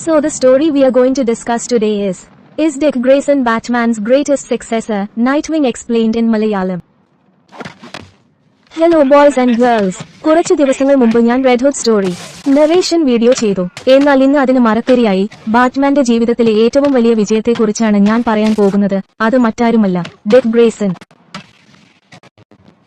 So the story we are going to discuss today is Is Dick Grayson Batman's greatest successor? Nightwing explained in Malayalam. Hello boys and girls കുറച്ച് ദിവസങ്ങൾ മുമ്പ് ഞാൻ red hood story narration video ചെയ്തു. എന്നാൽ ഇന്ന് അതിന് മറക്കരിയായി. ബാറ്റ്മാന്റെ ജീവിതത്തിലെ ഏറ്റവും വലിയ വിജയത്തെക്കുറിച്ചാണ് ഞാൻ പറയാൻ പോകുന്നത്. അത് മറ്റാരുമല്ല. ഡെക് ഗ്രേസൺ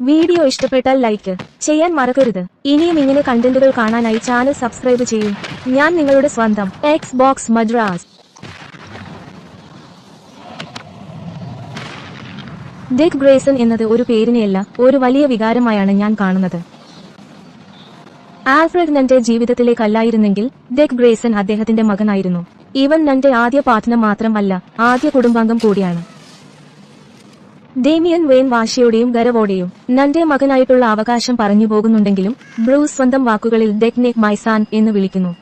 വീഡിയോ ഇഷ്ടപ്പെട്ടാൽ ലൈക്ക് ചെയ്യാൻ മറക്കരുത്. ഇനിയും ഇങ്ങനെ കണ്ടന്റുകൾ കാണാനായി ചാനൽ സബ്സ്ക്രൈബ് ചെയ്യൂ. ഞാൻ നിങ്ങളുടെ സ്വന്തം Xbox Madras. Dick Grayson എന്നത് ഒരു പേരിനെയല്ല ഒരു വലിയ വികാരമായാണ് ഞാൻ കാണുന്നത്. ആൽഫ്രഡ് നന്റെ ജീവിതത്തിലേക്കല്ലായിരുന്നെങ്കിൽ ഡെക് ഗ്രേസൺ അദ്ദേഹത്തിന്റെ മകനായിരുന്നു. ഇവൻ നന്റെ ആദ്യ പാർട്ട്ണർ മാത്രമല്ല ആദ്യ കുടുംബാംഗം കൂടിയാണ്. ഡേമിയൻ വെയിൻ വാശിയോടെയും ഗരവോടെയും നന്റെ മകനായിട്ടുള്ള അവകാശം പറഞ്ഞു പോകുന്നുണ്ടെങ്കിലും ബ്രൂസ് സ്വന്തം വാക്കുകളിൽ ഡെക്നെ മൈസാൻ എന്ന് വിളിക്കുന്നു.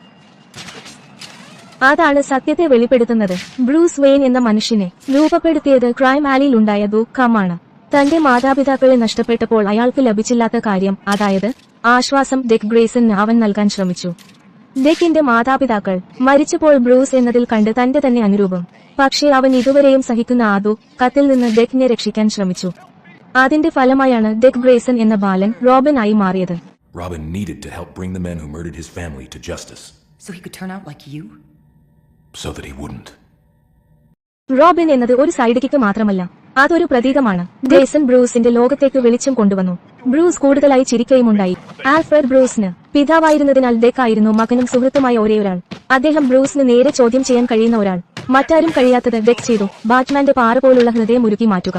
അതാണ് സത്യത്തെ വെളിപ്പെടുത്തുന്നത്. ബ്രൂസ് വെയിൻ എന്ന മനുഷ്യനെ രൂപപ്പെടുത്തിയത് ക്രൈം ആലിയിൽ ഉണ്ടായ ദുഃഖമാണ്. തന്റെ മാതാപിതാക്കളെ നഷ്ടപ്പെട്ടപ്പോൾ അയാൾക്ക് ലഭിച്ചില്ലാത്ത കാര്യം അതായത് ആശ്വാസം ഡെക് ഗ്രേസൻ അവൻ നൽകാൻ ശ്രമിച്ചു. ഡെക്കിന്റെ മാതാപിതാക്കൾ. മരിച്ചപ്പോൾ ബ്രൂസ് എന്നതിൽ കണ്ട് തന്റെ തന്നെ അനുരൂപം. പക്ഷേ അവൻ ഇതുവരെയും സഹിക്കുന്ന ആദു കത്തിൽ നിന്ന് ഡെക്കിനെ രക്ഷിക്കാൻ ശ്രമിച്ചു. അതിന്റെ ഫലമായാണ് ഡെക് ഗ്രേസൺ എന്ന ബാലൻ റോബൻ ആയി മാറിയത്. Robin needed to help bring the men who murdered his family to justice, So he could turn out like you? so that he wouldn't. Robin എന്നത് ഒരു സൈഡ് കിക്ക് മാത്രമല്ല അതൊരു പ്രതീകമാണ്. ഗ്രേസൺ ബ്രൂസിന്റെ ലോകത്തേക്ക് വെളിച്ചം കൊണ്ടുവന്നു. ബ്രൂസ് കൂടുതലായി ചിരിക്കുകയുമുണ്ടായി. ആൽഫ്രഡ് ബ്രൂസിന് പിതാവായിരുന്നതിനാൽ ഡെക്കായിരുന്നു മകനും സുഹൃത്തുമായ ഒരേ ഒരാൾ അദ്ദേഹം ബ്രൂസിന് നേരെ ചോദ്യം ചെയ്യാൻ കഴിയുന്ന ഒരാൾ. മറ്റാരും കഴിയാത്തത് ഡെക്ക് ചെയ്തു. ബാറ്റ്മാന്റെ പാറ പോലുള്ള ഹൃദയം ഒരുക്കി മാറ്റുക.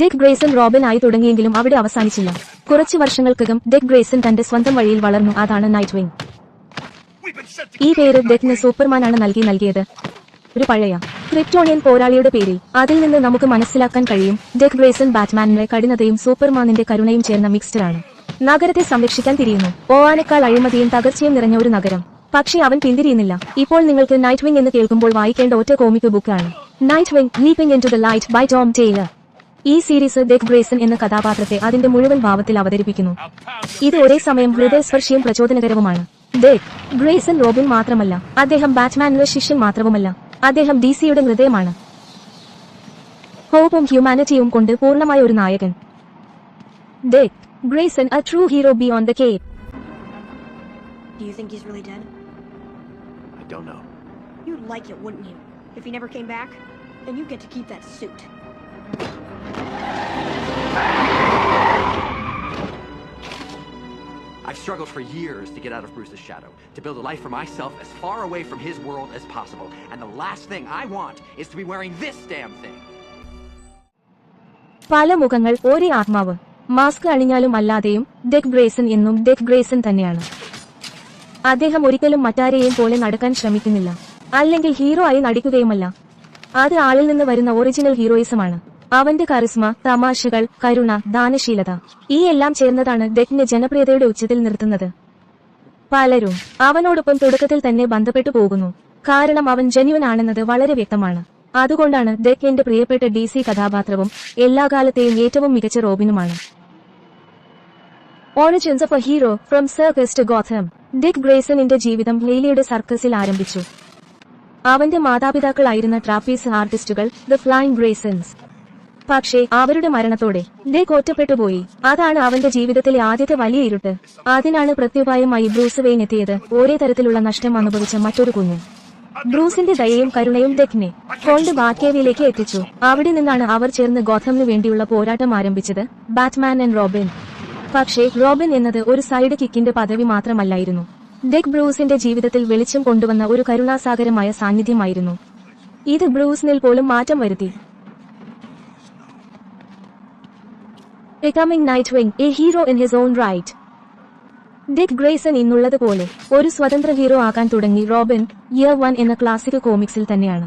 ഡെക് ഗ്രേസൺ റോബിൻ ആയി തുടങ്ങിയെങ്കിലും അവിടെ അവസാനിച്ചില്ല. കുറച്ചു വർഷങ്ങൾക്കകം ഡെക് ഗ്രേസൺ തന്റെ സ്വന്തം വഴിയിൽ വളർന്നു. അതാണ് നൈറ്റ് വിങ് ഈ പേര് ഡെക്കിന് സൂപ്പർമാനാണ് നൽകി നൽകിയത്. ഒരു പഴയ ക്രിപ്റ്റോണിയൻ പോരാളിയുടെ പേരിൽ. അതിൽ നിന്ന് നമുക്ക് മനസ്സിലാക്കാൻ കഴിയും ഡെക് ഗ്രേസൺ ബാറ്റ്മാനിന്റെ കഠിനതയും സൂപ്പർമാനിന്റെ കരുണയും ചേർന്ന മിക്സ്ഡറാണ് നഗരത്തെ സംരക്ഷിക്കാൻ തിരിയുന്നു. ഓവാനേക്കാൾ അഴിമതിയും തകർച്ചയും നിറഞ്ഞ ഒരു നഗരം. പക്ഷേ അവൻ പിന്തിരിയുന്നില്ല. ഇപ്പോൾ നിങ്ങൾക്ക് നൈറ്റ് വിങ് എന്ന് കേൾക്കുമ്പോൾ വായിക്കേണ്ട ഒറ്റ കോമിക് ബുക്കാണ്. Nightwing leaping into the light by Tom Taylor ഈ സീരീസ് ഡെക് ഗ്രേസൺ എന്ന കഥാപാത്രത്തെ അതിന്റെ മുഴുവൻ ഭാവത്തിൽ അവതരിപ്പിക്കുന്നു. ഇത് ഒരേ സമയം ഹൃദയസ്പർശിയും പ്രചോദനകരവുമാണ്. ഡെക് ഗ്രേസൺ റോബിൻ മാത്രമല്ല അദ്ദേഹം ബാറ്റ്മാനിലെ ശിഷ്യൻ മാത്രവുമല്ല അദ്ദേഹം ഡി സിയുടെ ഹൃദയമാണ്. ഹോപ്പും ഹ്യൂമാനിറ്റിയും കൊണ്ട് പൂർണമായ ഒരു നായകൻ. Dick Grayson a true hero be on the cape Do you think he's really dead? I don't know. You'd like it, wouldn't you? If he never came back? Then you get to keep that suit. I've struggled for years to get out of Bruce's shadow, to build a life for myself as far away from his world as possible. And the last thing I want is to be wearing this damn thing. പല മുഖങ്ങൾ ഒരേ ആത്മാവ് mask അണിഞ്ഞാലും അല്ലാതെയും Dick Grayson എന്നും Dick Grayson തന്നെയാണ്. അദ്ദേഹം ഒരിക്കലും മറ്റാരെയും പോലെ നടക്കാൻ ശ്രമിക്കുന്നില്ല. അല്ലെങ്കിൽ ഹീറോ ആയി നടിക്കുകയുമല്ല. അത് ആളിൽ നിന്ന് വരുന്ന ഒറിജിനൽ ഹീറോയിസമാണ്. അവന്റെ കറിസ്മ തമാശകൾ കരുണ ദാനശീലത ഈ എല്ലാം ചേർന്നതാണ് ഡെക്കിനെ ജനപ്രിയതയുടെ ഉച്ചത്തിൽ നിർത്തുന്നത്. പലരും അവനോടൊപ്പം തുടക്കത്തിൽ തന്നെ ബന്ധപ്പെട്ടു പോകുന്നു. കാരണം അവൻ ജെന്യുവൻ ആണെന്നത് വളരെ വ്യക്തമാണ്. അതുകൊണ്ടാണ് ഡെക്ക് എന്റെ പ്രിയപ്പെട്ട ഡി സി കഥാപാത്രവും എല്ലാ കാലത്തെയും ഏറ്റവും മികച്ച റോബിനുമാണ്. Origins of a hero from circus to Gotham Dick ഗ്രേസണിന്റെ ജീവിതം ലേലിയുടെ സർക്കസിൽ ആരംഭിച്ചു. അവന്റെ മാതാപിതാക്കളായിരുന്ന ട്രാപ്പീസ് ആർട്ടിസ്റ്റുകൾ ദ ഫ്ലൈങ് ഗ്രേസൺസ് പക്ഷേ അവരുടെ മരണത്തോടെ ഡേക്ക് ഒറ്റപ്പെട്ടുപോയി അതാണ് അവന്റെ ജീവിതത്തിലെ ആദ്യത്തെ വലിയ ഇരുട്ട്. അതിനാണ് പ്രത്യുപായമായി ബ്രൂസ് വെയിൻ എത്തിയത്. ഒരേ തരത്തിലുള്ള നഷ്ടം അനുഭവിച്ച മറ്റൊരു കുഞ്ഞ്. ബ്രൂസിന്റെ ദയയും കരുണയും ഡെക്കിനെ കൊണ്ട് ബാക്കേവിയിലേക്ക് എത്തിച്ചു. അവിടെ നിന്നാണ് അവർ ചേർന്ന് ഗോഥമിന് വേണ്ടിയുള്ള പോരാട്ടം ആരംഭിച്ചത് ബാറ്റ്മാൻ ആൻഡ് റോബിൻ. പക്ഷേ റോബിൻ എന്നത് ഒരു സൈഡ് കിക്കിന്റെ പദവി മാത്രമല്ലായിരുന്നു. ഡെക് ബ്രൂസിന്റെ ജീവിതത്തിൽ വെളിച്ചം കൊണ്ടുവന്ന ഒരു കരുണാസാഗരമായ സാന്നിധ്യമായിരുന്നു. ഇത് ബ്രൂസിനിൽ പോലും മാറ്റം വരുത്തി. Becoming Nightwing, a hero in his own right. Dick Grayson ഇന്നുള്ളതുപോലെ ഒരു സ്വതന്ത്ര ഹീറോ ആകാൻ തുടങ്ങി റോബിൻ ഇയർ വൺ എന്ന ക്ലാസിക് കോമിക്സിൽ തന്നെയാണ്.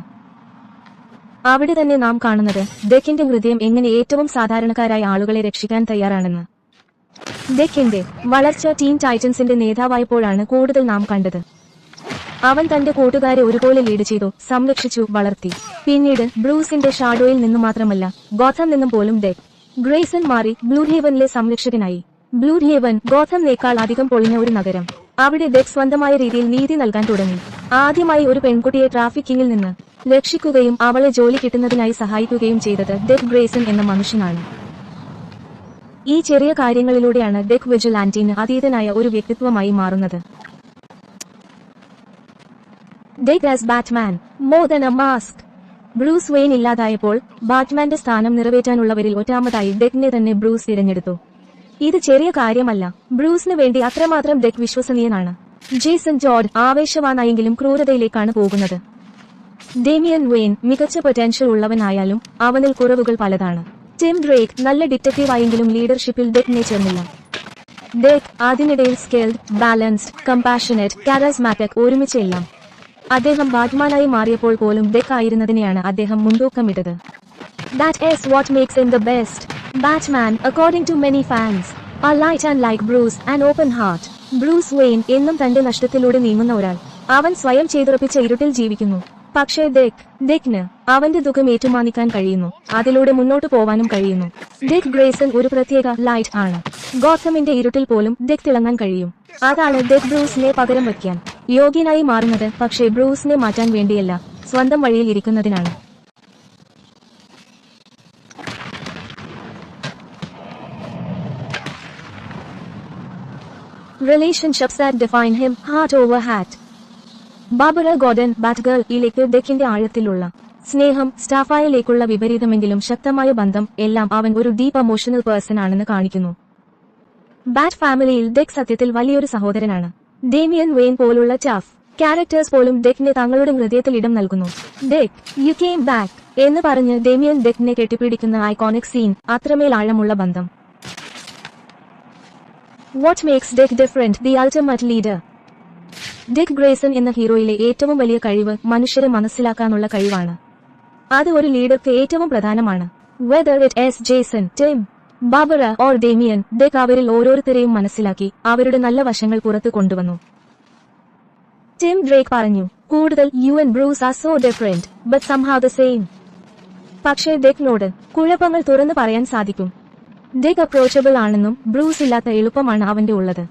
അവിടെ തന്നെ നാം കാണുന്നത് ഡെക്കിന്റെ ഹൃദയം എങ്ങനെ ഏറ്റവും സാധാരണക്കാരായ ആളുകളെ രക്ഷിക്കാൻ തയ്യാറാണെന്ന്. ഡെക്കിന്റെ വളർച്ച ടീം ടൈറ്റൻസിന്റെ നേതാവായപ്പോഴാണ് കൂടുതൽ നാം കണ്ടത്. അവൻ തന്റെ കൂട്ടുകാരെ ഒരുപോലെ ലീഡ് ചെയ്തു സംരക്ഷിച്ചു വളർത്തി. പിന്നീട് ബ്ലൂസിന്റെ ഷാഡോയിൽ നിന്നു മാത്രമല്ല ഗോഥം നിന്നും പോലും ഡെക് ഗ്രേസൺ മാറി ബ്ലൂ ഹേവനിലെ സംരക്ഷകനായി. ബ്ലൂ ഹേവൻ ഗോഥംനേക്കാൾ അധികം പൊളിഞ്ഞ ഒരു നഗരം. അവിടെ ഡെക് സ്വന്തമായ രീതിയിൽ നീതി നൽകാൻ തുടങ്ങി. ആദ്യമായി ഒരു പെൺകുട്ടിയെ ട്രാഫിക്കിങ്ങിൽ നിന്ന് രക്ഷിക്കുകയും അവളെ ജോലി കിട്ടുന്നതിനായി സഹായിക്കുകയും ചെയ്തത് ഡെക് ഗ്രേസൺ എന്ന മനുഷ്യനാണ്. ഈ ചെറിയ കാര്യങ്ങളിലൂടെയാണ് ഡെക് വിജുലാന്റീന് അതീതനായ ഒരു വ്യക്തിത്വമായി മാറുന്നത്. Dick as Batman. More than a mask. Bruce Wayne ഇല്ലാതായപ്പോൾ ബാറ്റ്മാന്റെ സ്ഥാനം നിറവേറ്റാനുള്ളവരിൽ ഒറ്റാമതായി ഡെക്കിനെ തന്നെ ബ്രൂസ് തിരഞ്ഞെടുത്തു. ഇത് ചെറിയ കാര്യമല്ല. ബ്രൂസിന് വേണ്ടി അത്രമാത്രം ഡെക് വിശ്വസനീയനാണ്. ജേസൺ ജോർജ് ആവേശവാനായെങ്കിലും ക്രൂരതയിലേക്കാണ് പോകുന്നത്. ഡേമിയൻ വെയിൻ മികച്ച പൊറ്റൻഷ്യൽ ഉള്ളവനായാലും അവനിൽ കുറവുകൾ പലതാണ്. ടിം ഡ്രേക്ക് നല്ല ഡിറ്റക്റ്റീവായെങ്കിലും ലീഡർഷിപ്പിൽ ഡെക്കിനെ ചേർന്നില്ല. ഡെക് അതിനിടയിൽ സ്കിൽഡ് ബാലൻസ്ഡ് കമ്പാഷനറ്റ് കാരസ്മാറ്റിക് ഒരുമിച്ചെല്ലാം. അദ്ദേഹം ബാറ്റ്മാനായി മാറിയപ്പോൾ പോലും ഡെക്ക് ആയിരുന്നതിനെയാണ് അദ്ദേഹം മുൻതൂക്കമിട്ടത് that is what makes in the best. Batman, according to many fans ആ light and like Bruce and open heart Bruce Wayne എന്നും തന്റെ നഷ്ടത്തിലൂടെ നീങ്ങുന്ന ഒരാൾ. അവൻ സ്വയം ചെയ്തുറപ്പിച്ച ഇരുട്ടിൽ ജീവിക്കുന്നു. പക്ഷേ ഡെക് ഡെക്കിന് അവന്റെ ദുഃഖം ഏറ്റുമാനിക്കാൻ കഴിയുന്നു. അതിലൂടെ മുന്നോട്ട് പോവാനും കഴിയുന്നു. ഡെക് ഗ്രേസൺ ഒരു പ്രത്യേക ലൈറ്റ് ആണ്. ഗോഥമിന്റെ ഇരുട്ടിൽ പോലും ഡെക് തിളങ്ങാൻ കഴിയും. അതാണ് ഡെക് ബ്രൂസിനെ പകരം വയ്ക്കാൻ. യോഗ്യനായി മാറുന്നത് പക്ഷേ ബ്രൂസിനെ മാറ്റാൻ വേണ്ടിയല്ല. സ്വന്തം വഴിയിൽ ഇരിക്കുന്നതിനാണ്. Relationships that define him heart over hat. Barbara Gordon Batgirl ഇലേക്ക് ഡെക്കിന്റെ ആഴത്തിലുള്ള സ്നേഹം സ്റ്റാഫായിലേക്കുള്ള വിപരീതമെങ്കിലും ശക്തമായ ബന്ധം എല്ലാം അവൻ ഒരു ഡീപ് എമോഷണൽ പേഴ്സൺ ആണെന്ന് കാണിക്കുന്നു. ബാറ്റ് ഫാമിലിയിൽ ഡെക് സത്യത്തിൽ വലിയൊരു സഹോദരനാണ്. ഡേമിയൻ വെയിൻ പോലുള്ള ചാഫ് ക്യാരക്ടേഴ്സ് പോലും ഡെക്കിനെ തങ്ങളുടെ ഹൃദയത്തിൽ ഇടം നൽകുന്നു. ഡെക് യു കെയിം ബാക്ക് എന്ന് പറഞ്ഞ് ഡേമിയൻ ഡെക്കിനെ കെട്ടിപ്പിടിക്കുന്ന ഐക്കോണിക് സീൻ അത്രമേൽ ആഴമുള്ള ബന്ധം. What makes Dick different the ultimate leader Dick Grayson എന്ന ഹീറോയിലെ ഏറ്റവും വലിയ കഴിവ് മനുഷ്യരെ മനസ്സിലാക്കാനുള്ള കഴിവാണ്. അത് ഒരു ലീഡർക്ക് ഏറ്റവും പ്രധാനമാണ്. Whether it is Jason Tim Barbara or Damian Dick അവരിൽ ഓരോരുത്തരെയും മനസ്സിലാക്കി അവരുടെ നല്ല വശങ്ങൾ പുറത്തു കൊണ്ടുവന്നു. ടിം ഡ്രേക്ക് പറഞ്ഞു കൂടുതൽ you and Bruce are so different but somehow the same പക്ഷേ ഡെക്കിനോട് കുഴപ്പങ്ങൾ തുറന്നു പറയാൻ സാധിക്കും. ഡെക് അപ്രോച്ചബിൾ ആണെന്നും ബ്രൂസ് ഇല്ലാത്ത എളുപ്പമാണ് അവന്റെ ഉള്ളത്.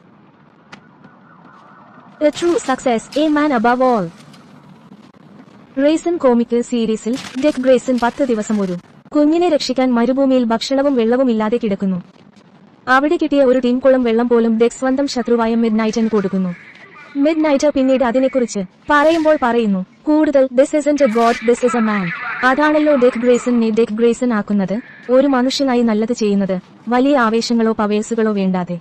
A success a man man all raisin comic സീരീസിൽ ഡെക് ഗ്രേസൻ പത്ത് ദിവസം ഒരു കുഞ്ഞിനെ രക്ഷിക്കാൻ മരുഭൂമിയിൽ ഭക്ഷണവും വെള്ളവും ഇല്ലാതെ കിടക്കുന്നു. അവിടെ കിട്ടിയ ഒരു ടീം കുളം വെള്ളം പോലും ഡെക് സ്വന്തം ശത്രുവായ മിഡ് നൈറ്റൻ കൊടുക്കുന്നു. മിഡ് നൈറ്റ് പിന്നീട് അതിനെക്കുറിച്ച് പറയുമ്പോൾ പറയുന്നു കൂടുതൽ this is a god this is a man അതാണല്ലോ ഡെക് ഗ്രേസനെ ഡെക് ഗ്രേസൻ ആക്കുന്നത്. ഒരു മനുഷ്യനായി നല്ലത് ചെയ്യുന്നത് വലിയ ആവേശങ്ങളോ പവേഴ്സുകളോ വേണ്ടാതെ.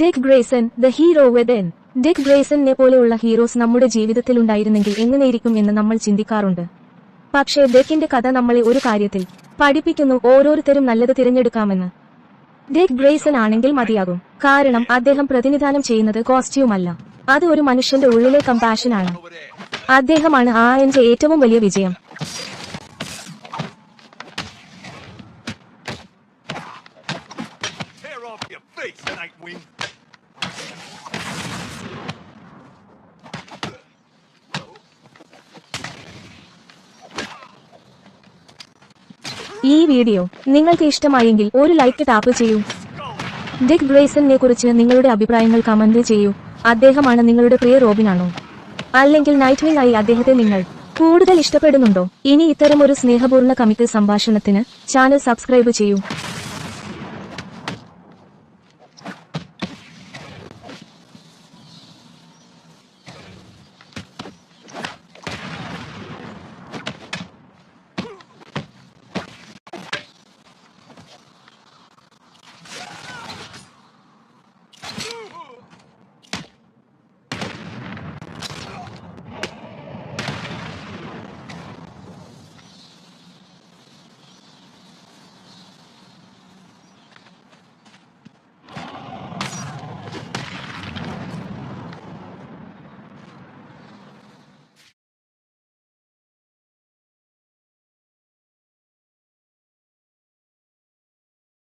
Dick Grayson the hero വെദൻ Dick ഗ്രേസണിനെ പോലെയുള്ള ഹീറോസ് നമ്മുടെ ജീവിതത്തിൽ ഉണ്ടായിരുന്നെങ്കിൽ എങ്ങനെയിരിക്കും എന്ന് നമ്മൾ ചിന്തിക്കാറുണ്ട്. പക്ഷേ ഡെക്കിന്റെ കഥ നമ്മളെ ഒരു കാര്യത്തിൽ പഠിപ്പിക്കുന്നു ഓരോരുത്തരും നല്ലത് തിരഞ്ഞെടുക്കാമെന്ന്. ഡിക് ഗ്രേസൺ ആണെങ്കിൽ മതിയാകും. കാരണം അദ്ദേഹം പ്രതിനിധാനം ചെയ്യുന്നത് കോസ്റ്റ്യൂമല്ല. അത് ഒരു മനുഷ്യന്റെ ഉള്ളിലെ കമ്പാഷനാണ് അദ്ദേഹമാണ് ആ എന്റെ ഏറ്റവും വലിയ വിജയം. Off your face, Nightwing! ഈ വീഡിയോ നിങ്ങൾക്ക് ഇഷ്ടമായെങ്കിൽ ഒരു ലൈക്ക് ടാപ്പ് ചെയ്യൂ. ഡിക് ഗ്രേസണിനെ കുറിച്ച് നിങ്ങളുടെ അഭിപ്രായങ്ങൾ കമന്റ് ചെയ്യൂ. അദ്ദേഹമാണ് നിങ്ങളുടെ പ്രിയ റോബിനാണോ അല്ലെങ്കിൽ നൈറ്റ് വിങ് ആയി അദ്ദേഹത്തെ നിങ്ങൾ കൂടുതൽ ഇഷ്ടപ്പെടുന്നുണ്ടോ? ഇനി ഇത്തരം ഒരു സ്നേഹപൂർണ കമിറ്റ് സംഭാഷണത്തിന് ചാനൽ സബ്സ്ക്രൈബ് ചെയ്യൂ.